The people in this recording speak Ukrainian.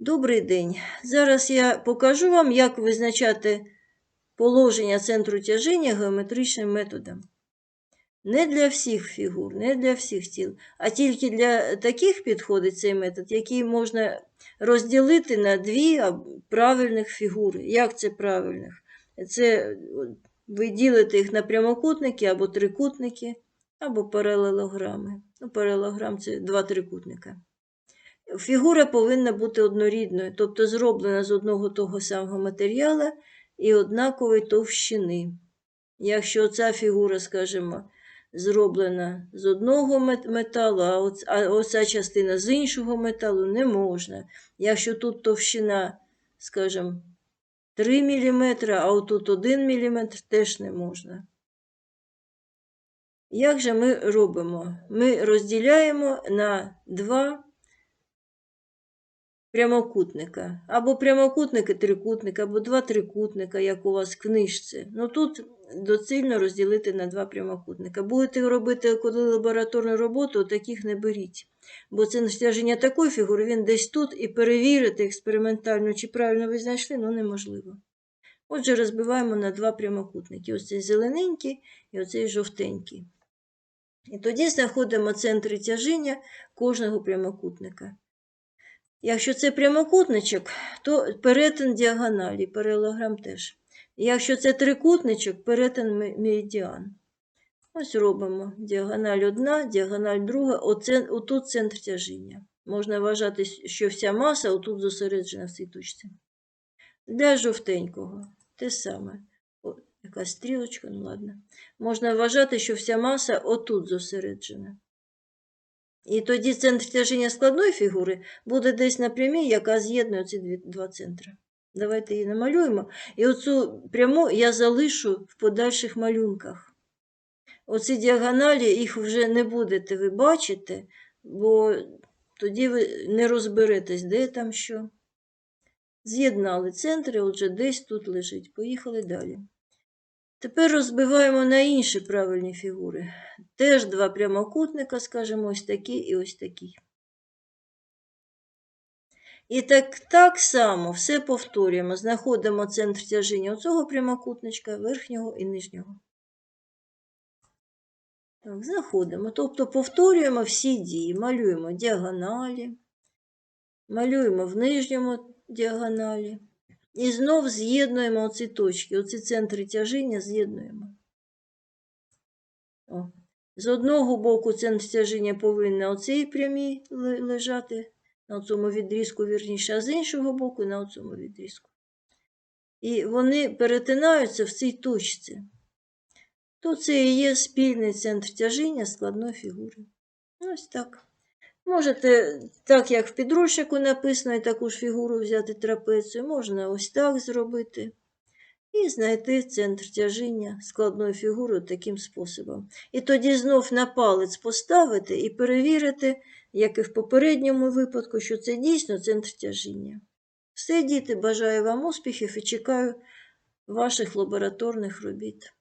Добрий день. Зараз я покажу вам, як визначати положення центру тяжіння геометричним методом. Не для всіх фігур, не для всіх тіл, а тільки для таких підходить цей метод, який можна розділити на дві правильних фігури. Як це правильних? Це ви ділите їх на прямокутники або трикутники, або паралелограми. Ну, паралелограм це два трикутника. Фігура повинна бути однорідною, тобто зроблена з одного того самого матеріалу і однакової товщини. Якщо ця фігура, скажімо, зроблена з одного металу, а оця частина з іншого металу, не можна. Якщо тут товщина, скажімо, 3 мм, а отут 1 мм, теж не можна. Як же ми робимо? Ми розділяємо на два прямокутника. Або прямокутник і трикутник, або два трикутника, як у вас в книжці. Ну тут доцільно розділити на два прямокутника. Будете робити, коли лабораторну роботу, таких не беріть. Бо це стяження такої фігури, він десь тут, і перевірити експериментально, чи правильно ви знайшли, ну неможливо. Отже, розбиваємо на два прямокутники. Ось цей зелененький і оцей жовтенький. І тоді знаходимо центри тяжіння кожного прямокутника. Якщо це прямокутничок, то перетин діагоналі, паралелограм теж. Якщо це трикутничок, перетин меридіан. Ось робимо діагональ одна, діагональ друга, оце, отут центр тяжіння. Можна вважати, що вся маса отут зосереджена в цій точці. Для жовтенького те саме. О, якась стрілочка, ну ладно. Можна вважати, що вся маса отут зосереджена. І тоді центр тяжіння складної фігури буде десь на прямій, яка з'єднує ці два центри. Давайте її намалюємо. І оцю пряму я залишу в подальших малюнках. Оці діагоналі їх вже не будете ви бачити, бо тоді ви не розберетесь, де там що. З'єднали центри, отже, десь тут лежить. Поїхали далі. Тепер розбиваємо на інші правильні фігури. Теж два прямокутника, скажімо, ось такий і ось такий. І так, так само все повторюємо. Знаходимо центр тяжіння цього прямокутничка, верхнього і нижнього. Так, знаходимо. Тобто повторюємо всі дії. Малюємо діагоналі, малюємо в нижньому діагоналі. І знов з'єднуємо оці точки, оці центри тяжіння з'єднуємо. О. З одного боку центр тяжіння повинен на оцій прямій лежати, на цьому відрізку, вірніше, а з іншого боку на цьому відрізку. І вони перетинаються в цій точці. То це і є спільний центр тяжіння складної фігури. Ось так. Можете, так як в підручнику написано, і таку ж фігуру взяти трапецію, можна ось так зробити. І знайти центр тяжіння складної фігури таким способом. І тоді знов на палець поставити і перевірити, як і в попередньому випадку, що це дійсно центр тяжіння. Все, діти, бажаю вам успіхів і чекаю ваших лабораторних робіт.